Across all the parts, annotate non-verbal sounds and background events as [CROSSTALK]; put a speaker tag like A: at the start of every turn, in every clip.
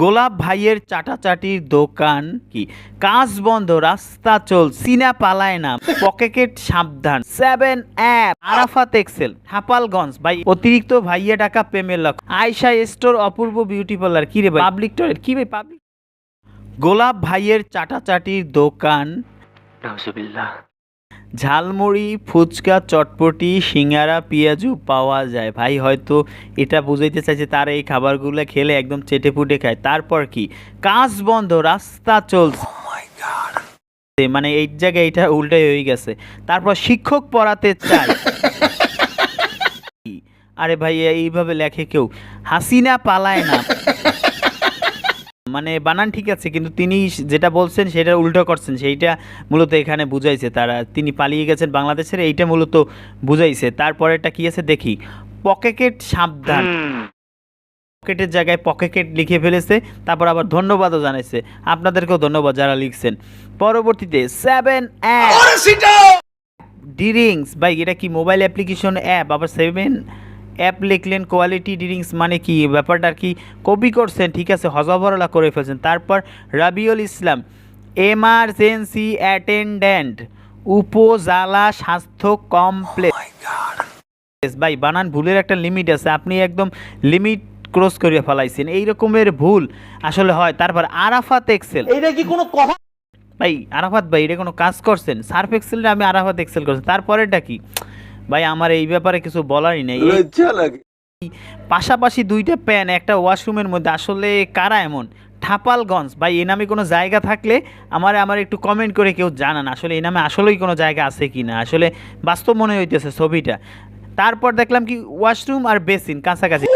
A: গোলাপ ভাইয়ের চাটাচাটির দোকান কি? কাজ বন্ধ, রাস্তা চল, সিনা পালায় না পকেকেট সাবধান। সেভেন অ্যাপ আরাফাত এক্সেল হাপালগঞ্জ ভাই, অতিরিক্ত ভাইয়া টাকা প্রেমের লক্ষ আয়সা স্টোর অপূর্ব বিউটি পার্লার কি রে ভাই পাবলিক টয়লেট কি ভাই পাবলিক গোলাপ ভাইয়ের চাটাচাটির দোকান। ঝালমুড়ি ফুচকা চটপটি সিঙ্গারা পেঁয়াজু পাওয়া যায়। ভাই হয়তো এটা বুঝাইতে চাইছে তার এই খাবারগুলো খেলে একদম চেটে পুটে খায়। তারপর কি? কাজ বন্ধ রাস্তা চলছে। মানে এই জায়গায় এটা উল্টাই হয়ে গেছে। তারপর শিক্ষক পড়াতে চায়। [LAUGHS] আরে ভাই এইভাবে লেখে কেউ। হাসিনা পালায় না। মানে বানান ঠিক আছে কিন্তু তিনি যেটা বলছেন সেটা উল্টো করছেন সেইটা মূলত এখানে বুঝাইছে তারা। তিনি পালিয়ে গেছেন বাংলাদেশের এইটা মূলত বুঝাইছে। তারপরেটা কি আছে দেখি। পকেকেট সাবধান। পকেটের জায়গায় পকেকেট লিখে ফেলেছে তারপর আবার ধন্যবাদও জানাইছে। আপনাদেরকেও ধন্যবাদ যারা লিখছেন। পরবর্তীতে সেভেন ডিরিংস ভাই এটা কি মোবাইল অ্যাপ্লিকেশন অ্যাপ আবার সেভেন অ্যাপ লিখলেন কোয়ালিটি ডিরিংস মানে কি? ব্যাপারটা কি কপি করছেন ঠিক আছে হজবরলা করে ফেলছেন। তারপর রাবিউল ইসলাম এমার্জেন্সি অ্যাটেন্ডেন্ট উপজেলা স্বাস্থ্য কমপ্লেক্স ভাই বানান ভুলের একটা লিমিট আছে আপনি একদম লিমিট ক্রস করে ফেলাইছেন এই রকমের ভুল আসলে হয়। তারপর আরাফাত এক্সেল
B: এটা কি কোনো কথা?
A: ভাই আরাফাত ভাই এটা কোনো কাজ করছেন? সার্ফ এক্সেলটা আমি আরাফাত এক্সেল করছেন তারপরেরটা কি? ভাই আমার এই ব্যাপারে কিছু বলারই নেই। পাশাপাশি দুইটা প্যান একটা ওয়াশরুমের মধ্যে। আসলে কারা এমন? ঠাপালগঞ্জ। ভাই এই নামে কোনো জায়গা থাকলে আমার আমার একটু কমেন্ট করে কেউ জানান। আসলে এই নামে আসলেই কোনো জায়গা আছে কি না আসলে বাস্তব মনে হইতেছে ছবিটা। তারপর দেখলাম কি ওয়াশরুম আর বেসিন কাছাকাছি।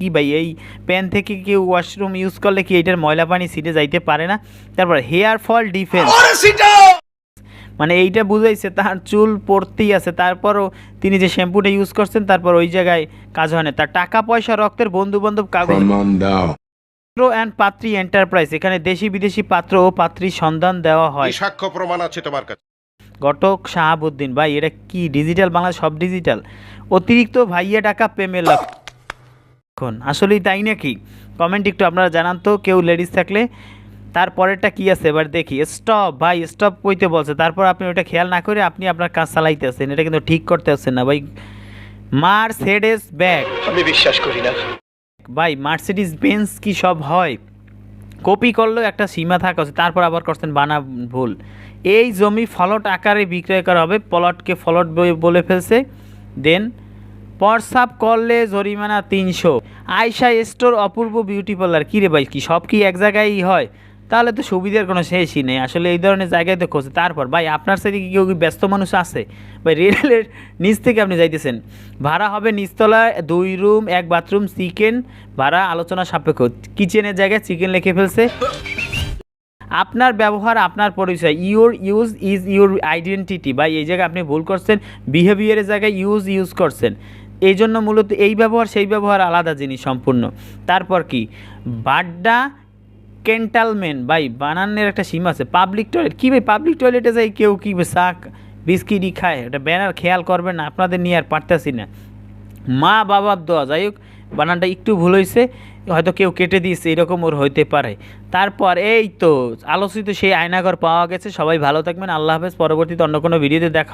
A: কি ভাই এই প্যান থেকে কেউ ওয়াশরুম ইউজ করলে কি এটার ময়লা পানি সিটে যাইতে পারে না? তারপর হেয়ার ফল ডিফেন্স। মানে এইটা বুঝাইছে তার চুল পড়তেই আছে। তারপরও তিনি যে শ্যাম্পুটা ইউজ করছেন তারপর ওই জায়গায় কাজ হয় না। তার টাকা পয়সা রক্তের বন্ধু বান্ধব কাগজ পাত্র অ্যান্ড পাত্রী এন্টারপ্রাইজ এখানে দেশি বিদেশি পাত্র ও পাত্রীর সন্ধান দেওয়া হয়।
C: সাক্ষ্য প্রমাণ আছে তোমার কাছে?
A: ঘটক শাহাবুদ্দিন ভাই এটা কি ডিজিটাল বাংলা সব ডিজিটাল অতিরিক্ত ভাইয়া টাকা প্রেমের লক্ষণ আসলেই তাই নাকি? কমেন্ট একটু আপনারা জানান তো কেউ লেডিস থাকলে। তারপরেরটা কি আছে? এবার দেখি। স্টপ ভাই স্টপ কইতে বলছে। তারপর আপনি ওটা খেয়াল না করে আপনি আপনার কাজ চালাইতেছেন। এটা কিন্তু ঠিক করতে হচ্ছেন না ভাই। মার্সেডেস ব্যাগ
B: আমি বিশ্বাস করি না।
A: ভাই মার্সিডিস বেঞ্চ কি সব হয়? কপি করলেও একটা সীমা থাকা উচিত তারপর আবার করছেন বানা ভুল। এই জমি ফলট আকারে বিক্রয় করা হবে প্লটকে ফলট বলে ফেলছে। দেন প্রসাব করলে জরিমানা তিনশো। আয়সা স্টোর অপূর্ব বিউটি পার্লার কী রে ভাই কি সব কি এক জায়গায়ই হয়? তাহলে তো সুবিধার কোনো শেষই নেই। আসলে এই ধরনের জায়গায় তো খোঁজে। তারপর, ভাই, আপনার সাথে কি কেউ কি ব্যস্ত মানুষ আছে? ভাই, রেলের নিচ থেকে আপনি যাইতেছেন। ভাড়া হবে নিচতলায় দুই রুম, এক বাথরুম, চিকেন। ভাড়া আলোচনা সাপেক্ষ। কিচেনের জায়গায় চিকেন লিখে ফেলছে। আপনার ব্যবহার, আপনার পরিচয়। Your use is your identity. বা এই জায়গায় আপনি ভুল করছেন। বিহেভিয়ারের জায়গায় ইউজ ইউজ করছেন। এই জন্য মূলত এই ব্যবহার, সেই ব্যবহার আলাদা জিনিস সম্পূর্ণ। তারপর কি? বাড্ডা কেন্টালমেন ভাই, বানানের একটা সীমা আছে পাবলিক টয়লেট কী ভাই পাবলিক টয়লেটে যাই কেউ কি শাক, বিস্কিটই খায় ওটা ব্যানার খেয়াল করবেন না, আপনাদের নিয়ে আর পারতেছি না মা বাবার দোয়া, যাই হোক, বানানটা একটু ভুল হয়েছে হয়তো কেউ কেটে দিয়েছে, এরকম ওর হইতে পারে তারপর এই তো, আলোচিত সেই আয়নাঘর পাওয়া গেছে, সবাই ভালো থাকবেন, আল্লাহ হাফেজ, পরবর্তীতে অন্য কোনো ভিডিওতে দেখা।